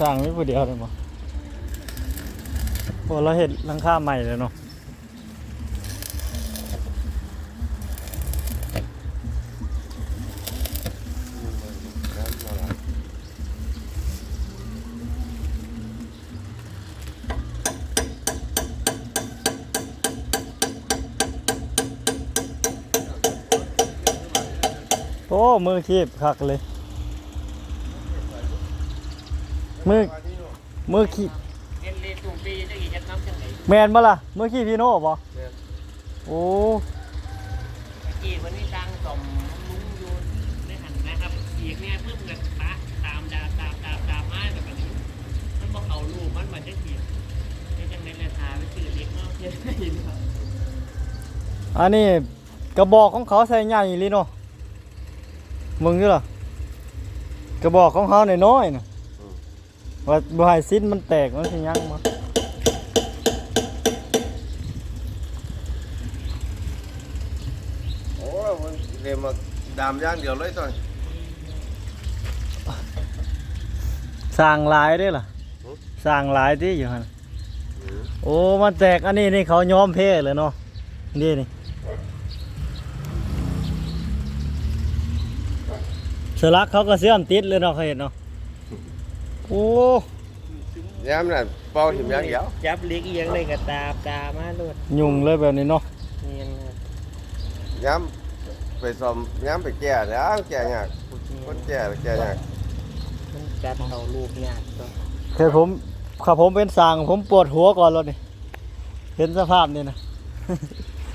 สร้างไม่ผู้เดียวเลยมั้งโอ้เราเห็นหลังคาใหม่เลยเนาะโอ้ มือคีบคักเลย มือมือคีบเอ็นเลตุ่มปีจะกี่ยัดน้ำจังไหนแมนบ่ล่ะมือคีบพี่โน่บ่แม่นโอ้เมื่อกี้วันนี้ดังสมลุงอยู่ในหันนะครับอีกเนี่ยเพิ่มเงินปะตามดาตามตามตามมาแบบนี้มันบอกเอาลูกมันมาจะกี่จะจังในราคาไปซื้อเล็กเนาะเพี้ยนได้ยินครับอันนี้กระบอกของเขาใส่ใหญ่อีหลีเนาะมึงอยู่ล่ะกระบอกของเขาน้อยๆน่ะ ว่าบ่ให้สิ้นมันแตกมันสิยังมาโอ้ยมันเรียนมาดามอย่างเดียวเลยตอนสร้างหลายเด้อล่ะหือสร้างหลายที่อยู่หั่นโอ้มันแตกอันนี้นี่เขายอมแพ้เลยเนาะนี่นี่สลักเขาก็เสื่อมติดเลยเนาะเขาเห็นเนาะ โอ้ย้ำน่ะเป่าหิมอย่างเดียวจับเล็กเอียงเลยกับตามตามมาโลดยุ่งเลยแบบนี้เนาะเนียนครับย้ำไปซ่อมย้ำไปแก้แล้วแก้ยากคนแก้แก้ยากมันจัดเอาลูกยากตัวคือผมขับผมเป็นสร้างผมปวดหัวก่อนแล้วนี่เห็นสภาพนี่นะ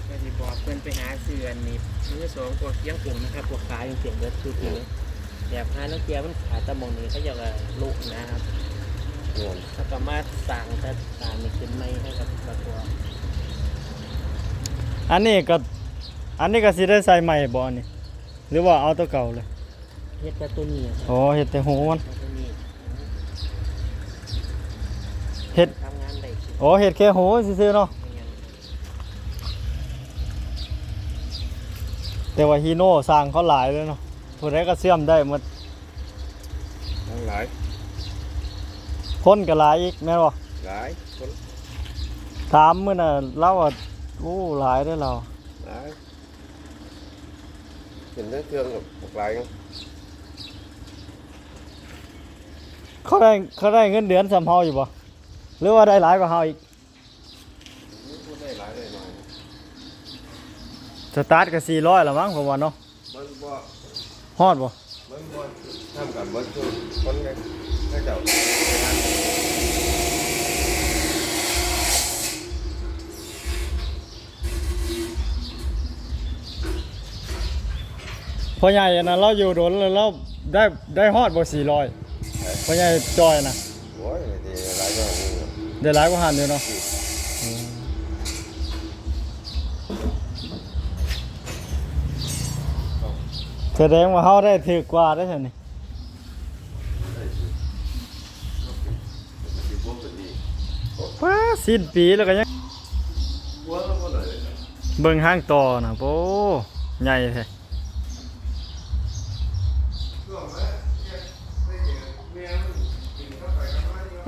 ก็ที่บอกเพื่อนไปหาเสือนนี่มือสองพวกเคียงกลุ่มนะครับพวกขายยังเสียงเบิร์ดคือที แบบหาแล้วเกียร์มันขายตะมองนี้เขาอยากลูกนะครับเนี่ยถ้าสามารถสั่งแต่สั่งนี่ขึ้นไม่ให้กับตัวอันนี้ก็อันนี้ก็สิได้ใส่ใหม่บ่อันนี่หรือว่าเอาตัวเก่าเลยเฮ็ดแต่ตัวนี้อะครับอ๋อเห็ดแต่หูมันตัวนี้เห็ดทำงานได้สิอ๋อเห็ดแค่หูซื่อๆเนาะไม่งั้นแต่ว่าฮีโน่สร้างเขาหลายเลยเนาะ ผู้ใดก็เสื่อมได้หมดทั้งหลายคนก็หลายอีกแม่นบ่หลายคนถามมื้อน่ะเราว่าโอ้หลายเด้อเราหลายเห็นเรื่องเครื่องกับพวกหลายเขาได้เขาได้เงินเดือนสำเฮาอยู่บ่หรือว่าได้หลายกว่าเฮาอีกพูดได้หลายได้หน่อยสตาร์ทก็400ละมั้งผมว่าเนาะมันบ่ ฮอดบ่มันบ่ทำกับมันคือคนไงถ้าเจ้าพ่อใหญ่อันนั้นเราอยู่โดนแล้วเราได้ได้ฮอดบ่400พ่อใหญ่จอยน่ะโอ้ยไม่ได้หลายอย่างนี้ได้หลายกว่าหันอยู่เนาะ แสดงว่าเฮาได้ถือกว่าได้อซั่นนี่สิบโมว้าสิ้นปีแล้วก็ยังเบิ่งห้างต่อนะโอ้ใหญ่แท้เนี่ยได้เห็นแม่มันกินเข้าไปเข้ามาอยู่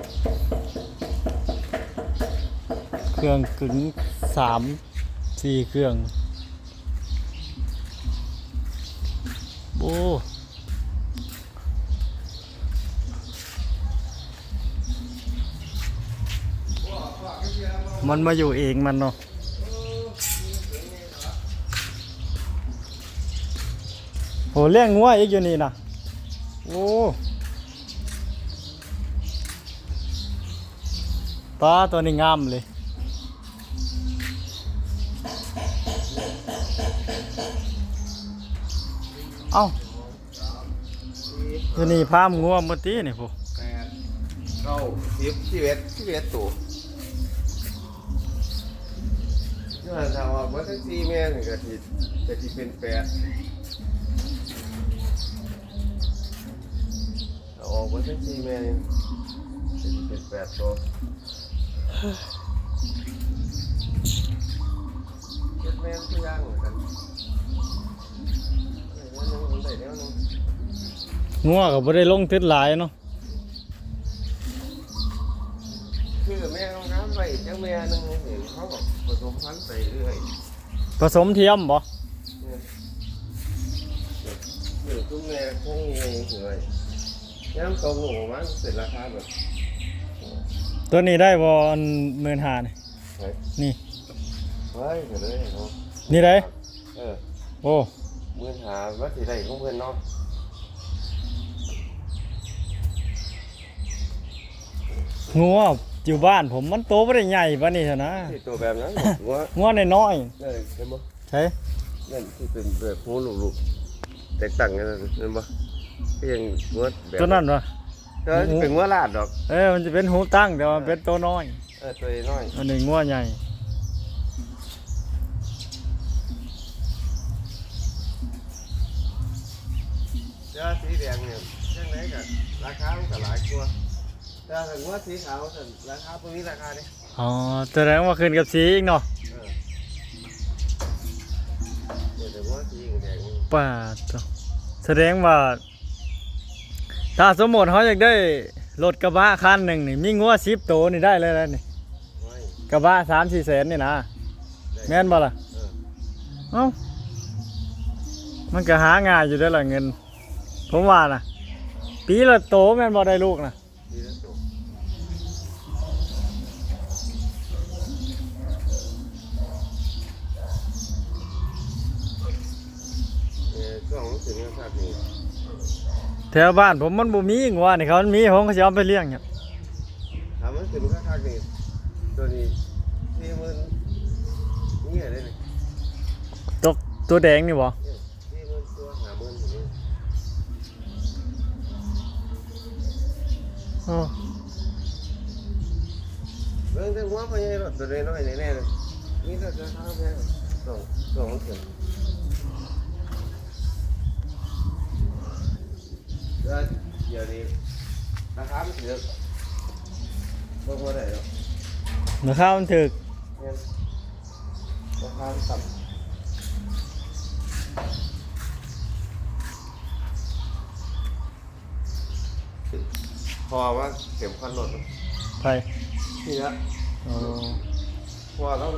เครื่องกึ่งสามสี่เครื่องโอ้ มันมาอยู่เองมันเนาะโหเลี้ยงงัวอีกอยู่นี่นะโอ้ปลาตัวนี้งามเลยเอ้าตัวนี้พามงัวเมื่อตีนี่พวกแปดเก้าสิบสิบเอ็ดสิบเอ็ดตัว นี่มันถ้าออกมาทั้งสี่แม่นี่ก็สิก็สิเป็นแปดถ้าออกมาทั้งสี่แม่นี่ก็สิเป็นแปดตัวเจ็ดแม่ทุกอย่างเหมือนกันได้แนวนึงได้แนวนึง งัวก็บ่ได้ลงติดหลายเนาะ จังแม่นึงเห็นเขาบอกผสมพันธุ์ไปเรื่อยผสมเทียมบ่เนี่ยอยู่ทุกแม่คงเองสวยย้ำตรงหัวมันเสร็จราคาแบบตัวนี้ได้บ่อันหมื่นหานี่เฮ้ยนี่ เฮ้ยเดี๋ยวเลยเนาะนี่ได้เออโอ้มื่นหาวัดที่ใดของเพื่อนเนาะงัว อยู่บ้านผมมันโตบ่ได้ใหญ่ปานนี้ซะนะที่ตัวแบบนั้นหัวงัวน้อยนั่นเห็นบ่ๆใช่นั่นที่เป็นแบบหูลูกๆแตกต่างกันนั่นเห็นบ่ก็ยังหัวแบบตัวนั้นวะเออเป็นหัวลาดดอกเอ้ยมันจะเป็นหูตั้งแต่ว่าเป็นตัวน้อย เออตัวน้อยอันนี้งัวใหญ่ เจ้าสีแดงเนี่ยยังไงกันราคามันก็หลายกว่า แต่ถ้าหัวสีขาวสั่นราคาพวกนี้ราคาเนี่ยอ๋อแสดงว่าขึ้นกับสีอีกเนาะเออเดี๋ยวแต่หัวสีแดงนี่ป่าดตัวแสดงว่า ถ้าสมมติเขาอยากได้รถกระบะคันหนึ่งนี่มีงัวสิบตัวนี่ได้เลยแล้วนี่ไว้กระบะสามสี่แสนนี่นะได้แม่นบ่ล่ะเออเอ้ามันก็หาง่ายอยู่ได้อละเงิน ผมว่านะปีละโตแม่นบ่ได้ลูกนะ ดีแล้วตัว ช่วงรู้สึกว่าภาคนี้แถวบ้านผมมันบ่มีงัวนี่เขามันมีผมก็สิเอาไปเลี้ยงครับถามว่าถึงค่าค่านี่ตัวนี้ที่มันนี่อะไรเนี่ตัวตัวแดงนี่บ่ที่มันตัวหาเงินอย่างนี้อ๋อเรื่องแต่หัวไปยังไงหรอกตัวน้อยแน่ๆเลยนี่ถ้าจะทำแพงสองสองถึง แล้วเดี๋ยวนี้ราคามันเยอะไม่พอได้หรอกราคามันถึกเนี่ยราคามันต่ำพอว่าเข็มขันรถไปนี่ละอ๋อพอแล้ว